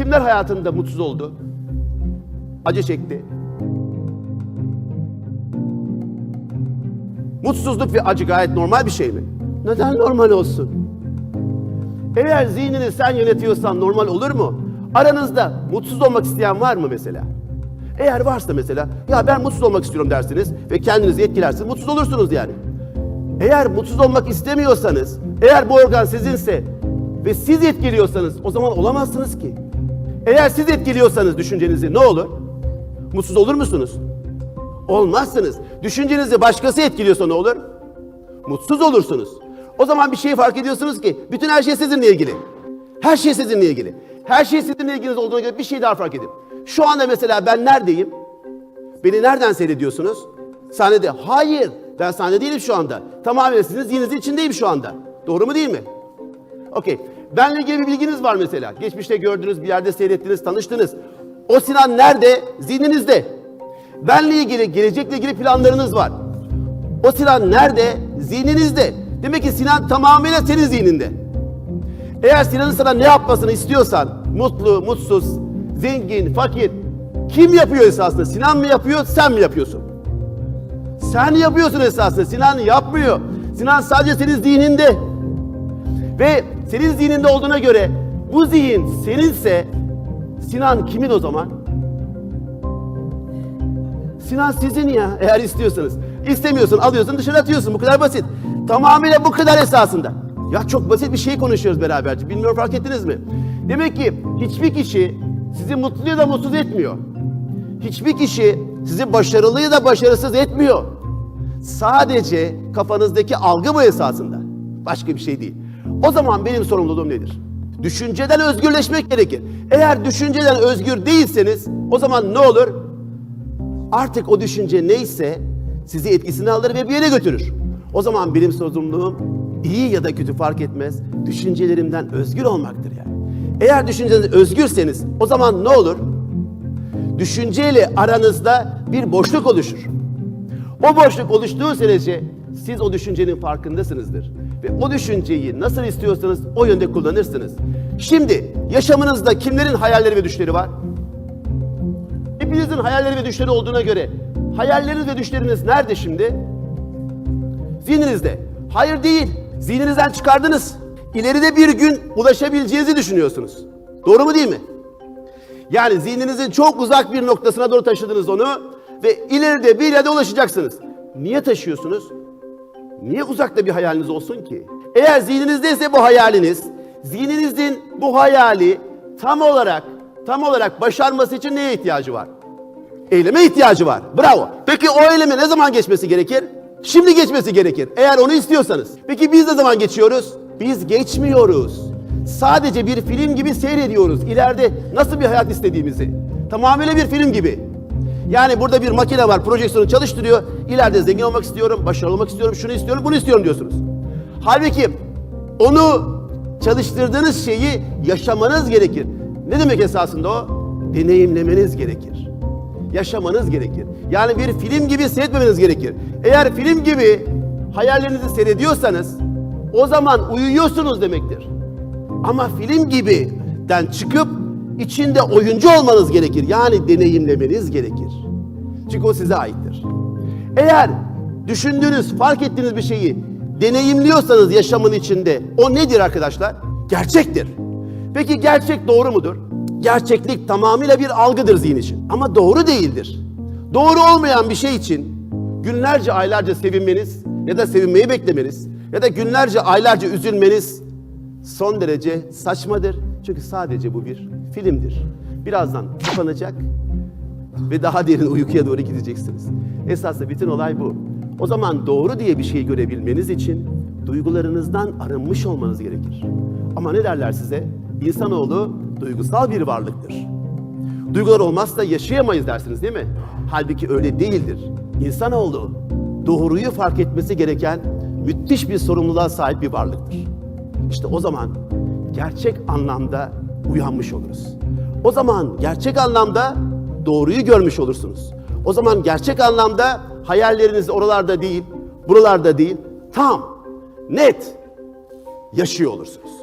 Kimler hayatında mutsuz oldu? Acı çekti. Mutsuzluk ve acı gayet normal bir şey mi? Neden normal olsun? Eğer zihnini sen yönetiyorsan normal olur mu? Aranızda mutsuz olmak isteyen var mı mesela? Eğer varsa mesela, ya ben mutsuz olmak istiyorum dersiniz ve kendinizi etkilersiniz, mutsuz olursunuz yani. Eğer mutsuz olmak istemiyorsanız, eğer bu organ sizinse ve siz etkiliyorsanız o zaman olamazsınız ki. Eğer siz etkiliyorsanız düşüncenizi ne olur? Mutsuz olur musunuz? Olmazsınız. Düşüncenizi başkası etkiliyorsa ne olur? Mutsuz olursunuz. O zaman bir şeyi fark ediyorsunuz ki bütün her şey sizinle ilgili. Her şey sizinle ilgili. Her şey sizinle ilginiz olduğuna göre bir şey daha fark edin. Şu anda mesela ben neredeyim? Beni nereden seyrediyorsunuz? Sahnede. Hayır. Ben sahnede değilim şu anda. Tamamen sizin zihninizin içindeyim şu anda. Doğru mu değil mi? Okey. Benle ilgili bir bilginiz var mesela. Geçmişte gördünüz, bir yerde seyrettiniz, tanıştınız. O Sinan nerede? Zihninizde. Benle ilgili, gelecekle ilgili planlarınız var. O Sinan nerede? Zihninizde. Demek ki Sinan tamamıyla senin zihninde. Eğer Sinan'ın sana ne yapmasını istiyorsan, mutlu, mutsuz, zengin, fakir, kim yapıyor esasında? Sinan mı yapıyor, sen mi yapıyorsun? Sen yapıyorsun esasında, Sinan yapmıyor. Sinan sadece senin zihninde. Ve senin zihninde olduğuna göre bu zihin seninse Sinan kimin o zaman? Sinan sizin ya eğer istiyorsanız. İstemiyorsun alıyorsun dışarı atıyorsun bu kadar basit. Tamamıyla bu kadar esasında. Ya çok basit bir şey konuşuyoruz beraberce. Bilmiyorum fark ettiniz mi? Demek ki hiçbir kişi sizi mutlu ya da mutsuz etmiyor. Hiçbir kişi sizi başarılı ya da başarısız etmiyor. Sadece kafanızdaki algı bu esasında. Başka bir şey değil. O zaman benim sorumluluğum nedir? Düşünceden özgürleşmek gerekir. Eğer düşünceden özgür değilseniz o zaman ne olur? Artık o düşünce neyse sizi etkisine alır ve bir yere götürür. O zaman benim sorumluluğum iyi ya da kötü fark etmez. Düşüncelerimden özgür olmaktır yani. Eğer düşünceniz özgürseniz o zaman ne olur? Düşünceyle aranızda bir boşluk oluşur. O boşluk oluştuğu sürece siz o düşüncenin farkındasınızdır. Ve o düşünceyi nasıl istiyorsanız o yönde kullanırsınız. Şimdi yaşamınızda kimlerin hayalleri ve düşleri var? Hepinizin hayalleri ve düşleri olduğuna göre hayalleriniz ve düşleriniz nerede şimdi? Zihninizde. Hayır değil. Zihninizden çıkardınız. İleride bir gün ulaşabileceğinizi düşünüyorsunuz. Doğru mu değil mi? Yani zihninizin çok uzak bir noktasına doğru taşıdınız onu ve ileride bir yerde ulaşacaksınız. Niye taşıyorsunuz? Niye uzakta bir hayaliniz olsun ki? Eğer zihninizdeyse bu hayaliniz, zihninizin bu hayali tam olarak tam olarak başarması için neye ihtiyacı var? Eyleme ihtiyacı var. Bravo. Peki o eyleme ne zaman geçmesi gerekir? Şimdi geçmesi gerekir. Eğer onu istiyorsanız. Peki biz ne zaman geçiyoruz? Biz geçmiyoruz. Sadece bir film gibi seyrediyoruz. İleride nasıl bir hayat istediğimizi. Tamamıyla bir film gibi. Yani burada bir makine var, projeksiyonu çalıştırıyor. İleride zengin olmak istiyorum, başarılı olmak istiyorum, şunu istiyorum, bunu istiyorum diyorsunuz. Halbuki onu çalıştırdığınız şeyi yaşamanız gerekir. Ne demek esasında o? Deneyimlemeniz gerekir. Yaşamanız gerekir. Yani bir film gibi seyretmemeniz gerekir. Eğer film gibi hayallerinizi seyrediyorsanız o zaman uyuyorsunuz demektir. Ama film gibiden çıkıp içinde oyuncu olmanız gerekir. Yani deneyimlemeniz gerekir. Çünkü o size aittir. Eğer düşündüğünüz, fark ettiğiniz bir şeyi deneyimliyorsanız yaşamın içinde o nedir arkadaşlar? Gerçektir. Peki gerçek doğru mudur? Gerçeklik tamamıyla bir algıdır zihin için. Ama doğru değildir. Doğru olmayan bir şey için günlerce aylarca sevinmeniz ya da sevinmeyi beklemeniz ya da günlerce aylarca üzülmeniz son derece saçmadır. Çünkü sadece bu bir filmdir. Birazdan kapanacak ve daha derin uykuya doğru gideceksiniz. Esasında bütün olay bu. O zaman doğru diye bir şey görebilmeniz için duygularınızdan arınmış olmanız gerekir. Ama ne derler size? İnsanoğlu duygusal bir varlıktır. Duygular olmazsa yaşayamayız dersiniz değil mi? Halbuki öyle değildir. İnsanoğlu doğruyu fark etmesi gereken müthiş bir sorumluluğa sahip bir varlıktır. İşte o zaman gerçek anlamda uyanmış oluruz. O zaman gerçek anlamda doğruyu görmüş olursunuz. O zaman gerçek anlamda hayalleriniz oralarda değil, buralarda değil, tam, net yaşıyor olursunuz.